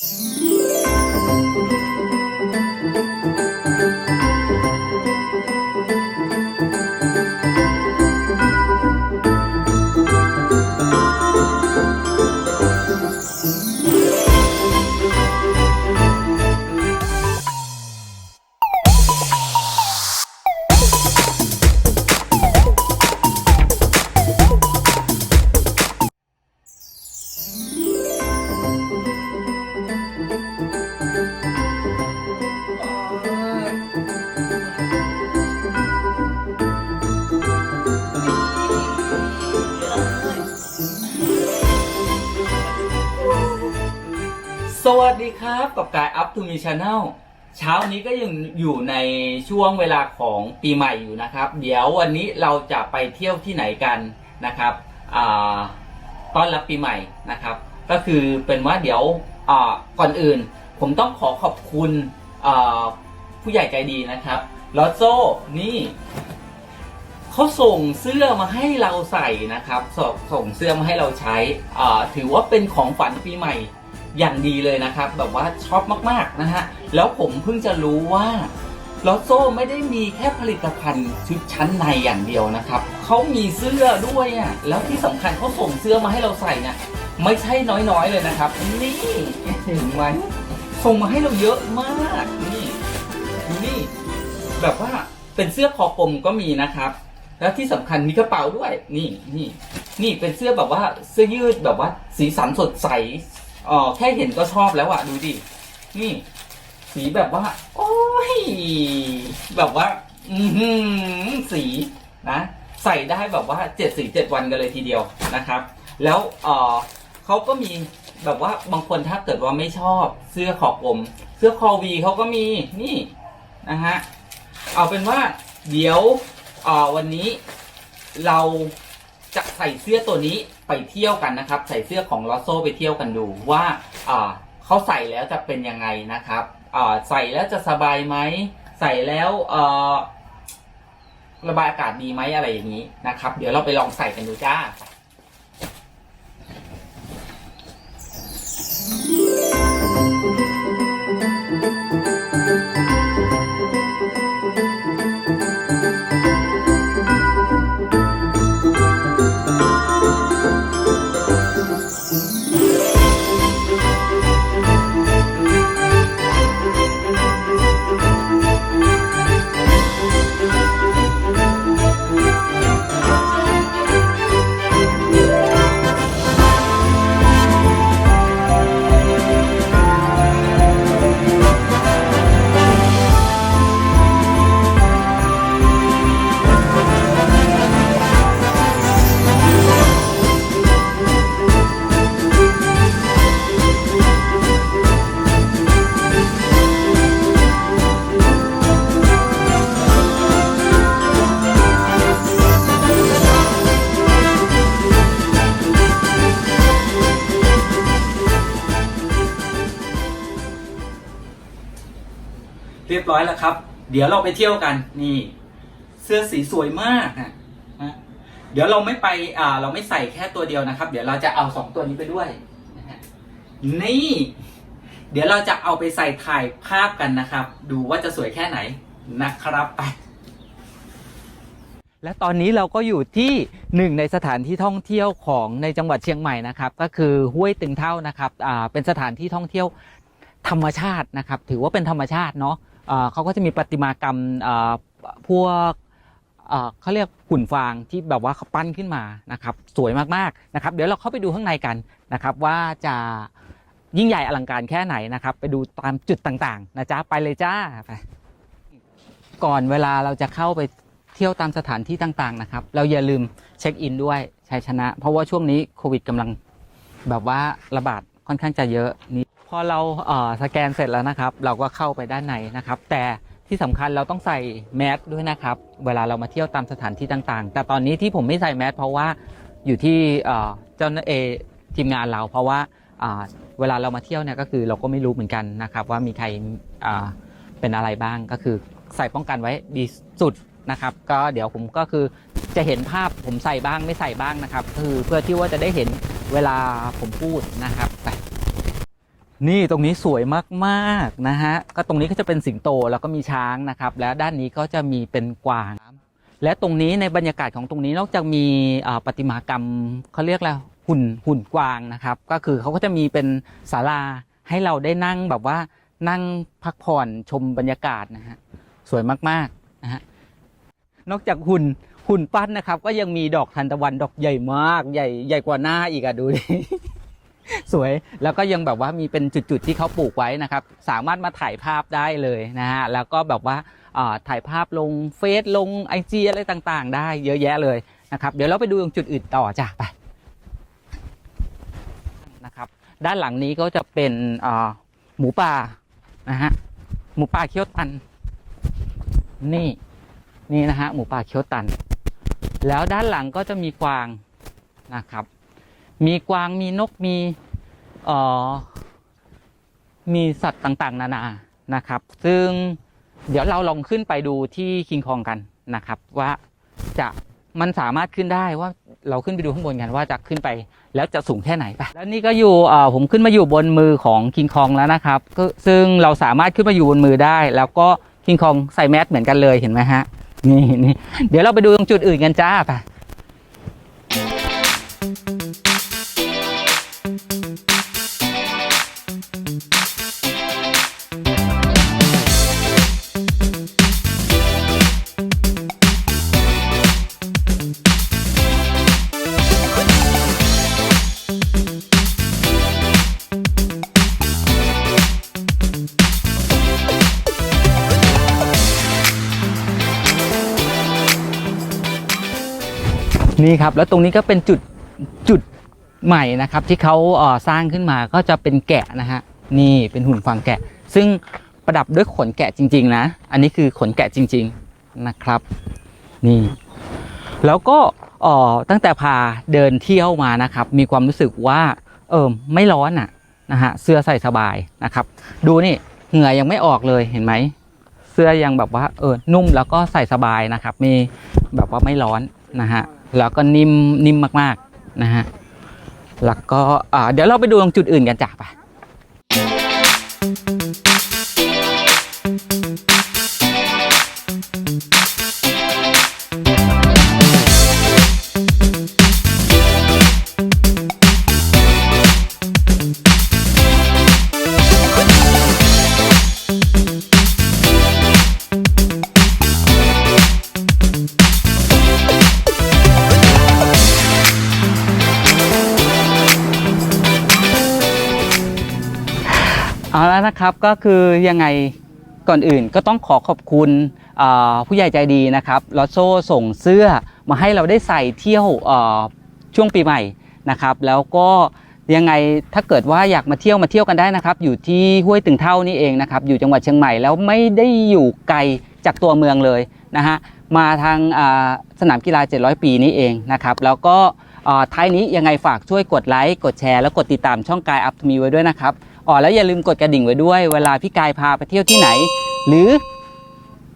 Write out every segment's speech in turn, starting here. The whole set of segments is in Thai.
ส วัสดีครับกับกาย Up to Me Channel เช้านี้ก็ยังอยู่ในช่วงเวลาของปีใหม่อยู่นะครับ เดี๋ยววันนี้เราจะไปเที่ยวที่ไหนกันนะครับอต้อนรับปีใหม่นะครับ ก็คือเป็นว่าเดี๋ยวก่อนอื่น ผมต้องขอขอบคุณผู้ใหญ่ใจดีนะครับลอโซนี่เขาส่งเสื้อมาให้เราใส่นะครับสส่งเสื้อมาให้เราใช้ถือว่าเป็นของฝันปีใหม่ อย่างดีเลยนะครับ แบบว่าชอบมากๆนะฮะแล้วผมเพิ่งจะรู้ว่าลอโซไม่ได้มีแค่ผลิตภัณฑ์ชุดชั้นในอย่างเดียวนะครับเขามีเสื้อด้วยอะแล้วที่สำคัญเขาส่งเสื้อมาให้เราใส่เนี่ยไม่ใช่น้อยๆเลยนะครับนี่เห็นไหมส่งมาให้เราเยอะมากนี่นี่แบบว่าเป็นเสื้อคอกลมก็มีนะครับ แล้วที่สำคัญมีกระเป๋าด้วย นี่นี่นี่เป็นเสื้อแบบว่าเสื้อยืดแบบว่าสีสันสดใส อ๋อแค่เห็นก็ชอบแล้วอะดูดิ นี่ สีแบบว่า โอ้ย แบบว่า อืสีนะ ใส่ได้แบบว่าเจ็ดสีเจ็ดวันกันเลยทีเดียวนะครับ แล้วเออเขาก็มีแบบว่าบางคนถ้าเกิดว่าไม่ชอบเสื้อขอบกลม เสื้อคอวีเขาก็มีนี่นะฮะ เอาเป็นว่าเดี๋ยวเออวันนี้เรา ใส่เสื้อตัวนี้ไปเที่ยวกันนะครับ ใส่เสื้อของลอโซไปเที่ยวกันดูว่าเขาใส่แล้วจะเป็นยังไงนะครับใส่แล้วจะสบายไหมใส่แล้วระบายอากาศดีไหมอะไรอย่างนี้นะครับ เดี๋ยวเราไปลองใส่กันดูจ้า เรียบร้อยแล้วครับ เดี๋ยวเราไปเที่ยวกันนี่ เสื้อสีสวยมากนะเดี๋ยวเราไม่ไปอ่า เราไม่ใส่แค่ตัวเดียวนะครับ เดี๋ยวเราจะเอาสองตัวนี้ไปด้วยนี่ เดี๋ยวเราจะเอาไปใส่ถ่ายภาพกันนะครับ ดูว่าจะสวยแค่ไหนนะครับไปและตอนนี้เราก็อยู่ที่หนึ่งในสถานที่ท่องเที่ยวของในจังหวัดเชียงใหม่นะครับ ก็คือห้วยตึงเท่านะครับอ่าเป็นสถานที่ท่องเที่ยวธรรมชาตินะครับ ถือว่าเป็นธรรมชาติเนาะ เขาก็จะมีประติมากรรมพวกเขาเรียกหุ่นฟางที่แบบว่าเขาปั้นขึ้นมานะครับ สวยมากๆนะครับ เดี๋ยวเราเข้าไปดูข้างในกันนะครับ ว่าจะยิ่งใหญ่อลังการแค่ไหนนะครับ ไปดูตามจุดต่างๆนะจ๊ะไปเลยจ้าไปก่อนเวลาเราจะเข้าไปเที่ยวตามสถานที่ต่างๆนะครับ เราอย่าลืมเช็คอินด้วยชัยชนะ เพราะว่าช่วงนี้โควิดกำลังแบบว่าระบาดค่อนข้างจะเยอะนี่ พอเราเอ่อสแกนเสร็จแล้วนะครับ เราก็เข้าไปด้านในนะครับ แต่ที่สำคัญเราต้องใส่แมสด้วยนะครับ เวลาเรามาเที่ยวตามสถานที่ต่างๆ แต่ตอนนี้ที่ผมไม่ใส่แมสเพราะว่าอยู่ที่เอ่อเจ้าหน้าเอทีมงานเรา เพราะว่าอ่าเวลาเรามาเที่ยวเนี่ยก็คือเราก็ไม่รู้เหมือนกันนะครับ ว่ามีใครอ่าเป็นอะไรบ้างก็คือใส่ป้องกันไว้ดีสุดนะครับ ก็เดี๋ยวผมก็คือจะเห็นภาพผมใส่บ้างไม่ใส่บ้างนะครับ คือเพื่อที่ว่าจะได้เห็นเวลาผมพูดนะครับไป นี่ตรงนี้สวยมากๆนะฮะก็ตรงนี้ก็จะเป็นสิงโตแล้วก็มีช้างนะครับ แล้วด้านนี้ก็จะมีเป็นกวาง และตรงนี้ในบรรยากาศของตรงนี้นอกจากมีประติมากรรมเขาเรียกแล้วหุ่นหุ่นกวางนะครับ ก็คือเขาก็จะมีเป็นศาลาให้เราได้นั่งแบบว่านั่งพักผ่อนชมบรรยากาศนะฮะสวยมากๆนะฮะนอกจากหุ่นหุ่นปั้นนะครับ ก็ยังมีดอกทานตะวันดอกใหญ่มาก ใหญ่ใหญ่กว่าหน้าอีกอะดูดิ สวยแล้วก็ยังแบบว่ามีเป็นจุดๆที่เขาปลูกไว้นะครับ สามารถมาถ่ายภาพได้เลยนะฮะแล้วก็แบบว่าถ่ายภาพลงเฟซลงไอจีอะไรต่างๆ ได้เยอะแยะเลยนะครับ เดี๋ยวเราไปดูตรงจุดอื่นต่อจ้ะไปนะครับ ด้านหลังนี้ก็จะเป็นหมูป่านะฮะหมูป่าเคี้ยวตัน นี่นี่นะฮะหมูป่าเคี้ยวตัน แล้วด้านหลังก็จะมีกวางนะครับ มีกวางมีนกมีเอ่อมีสัตว์ต่างๆ นานานะครับ ซึ่งเดี๋ยวเราลองขึ้นไปดูที่คิงคองกันนะครับ ว่าจะมันสามารถขึ้นได้ว่าเราขึ้นไปดูข้างบนกันว่าจะขึ้นไปแล้วจะสูงแค่ไหนไปแล้วนี่ก็อยู่อ่อผมขึ้นมาอยู่บนมือของคิงคองแล้วนะครับก็ซึ่งเราสามารถขึ้นมาอยู่บนมือได้ แล้วก็คิงคองใส่แมสเหมือนกันเลยเห็นไหมฮะนี่นี่เดี๋ยวเราไปดูตรงจุดอื่นกันจ้าไป นี่ครับ แล้วตรงนี้ก็เป็นจุดจุด ใหม่นะครับที่เขาสร้างขึ้นมาก็จะเป็นแกะนะฮะนี่เป็นหุ่นฟางแกะ ซึ่งประดับด้วยขนแกะจริง ๆ นะ อันนี้คือขนแกะจริง ๆนะครับ นี่ แล้วก็ตั้งแต่พาเดินเที่ยวมานะครับ มีความรู้สึกว่าเออไม่ร้อนอะนะฮะเสื้อใส่สบายนะครับ ดูนี่เหงื่อยังไม่ออกเลยเห็นไหมเสื้อยังแบบว่าเออนุ่มแล้วก็ใส่สบายนะครับ มีแบบว่าไม่ร้อนนะฮะแล้วก็นิ่มนิ่มมากๆนะฮะ แล้วก็เดี๋ยวเราไปดูตรงจุดอื่นกันจ้ะไป นะครับก็คือยังไงก่อนอื่นก็ต้องขอขอบคุณผู้ใหญ่ใจดีนะครับลอโซส่งเสื้อมาให้เราได้ใส่เที่ยวช่วงปีใหม่นะครับ แล้วก็ยังไงถ้าเกิดว่าอยากมาเที่ยวมาเที่ยวกันได้นะครับ อยู่ที่ห้วยตึงเท่านี่เองนะครับ อยู่จังหวัดเชียงใหม่แล้วไม่ได้อยู่ไกลจากตัวเมืองเลยนะฮะมาทางสนามกีฬา 700 ปีนี้เองนะครับ แล้วก็ท้ายนี้ยังไงฝากช่วยกดไลค์กดแชร์ แล้วกดติดตามช่องกายอัพมีไว้ด้วยนะครับ อ๋อแล้วอย่าลืมกดกระดิ่งไว้ด้วย เวลาพี่กายพาไปเที่ยวที่ไหน หรือ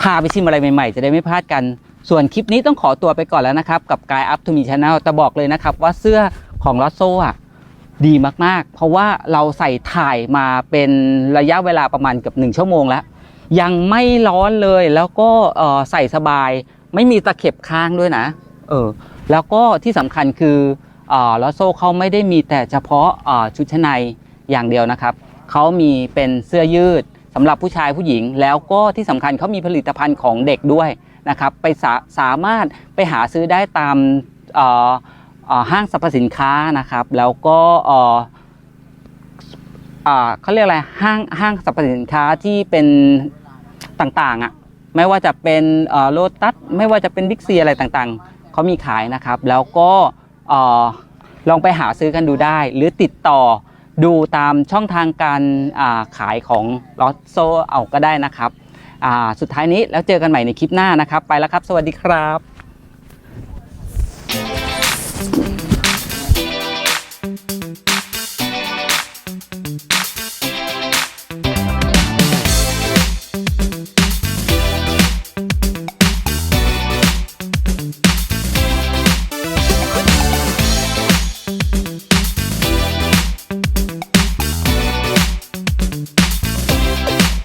พาไปชิมอะไรใหม่ๆ จะได้ไม่พลาดกัน ส่วนคลิปนี้ต้องขอตัวไปก่อนแล้วนะครับ กับกายอัพทูมีชาแนลแต่บอกเลยนะครับ ว่าเสื้อของลอสโซอะดีมากๆ เพราะว่าเราใส่ถ่ายมาเป็นระยะเวลาประมาณเกือบหนึ่งชั่วโมงแล้ว ยังไม่ร้อนเลยแล้วก็ใส่สบาย ไม่มีตะเข็บข้างด้วยนะ เออ แล้วก็ที่สำคัญคือเอ่อลอสโซเขาไม่ได้มีแต่เฉพาะชุดชั้นในอย่างเดียวนะครับ เขามีเป็นเสื้อยืดสำหรับผู้ชายผู้หญิง แล้วก็ที่สำคัญเขามีผลิตภัณฑ์ของเด็กด้วยนะครับไปสาสามารถไปหาซื้อได้ตามห้างสรรพสินค้านะครับ แล้วก็เขาเรียกอะไรห้างห้างสรรพสินค้าที่เป็นต่างๆอะไม่ว่าจะเป็นโลตัสไม่ว่าจะเป็นบิ๊กซีอะไรต่างๆเขามีขายนะครับ แล้วก็ออลองไปหาซื้อกันดูได้ หรือติดต่อ ดูตามช่องทางการาขายของลอตโซเอาก็ได้นะครับ สุดท้ายนี้แล้วเจอกันใหม่ในคลิปหน้านะครับ ไปแล้วครับ สวัสดีครับ Bye.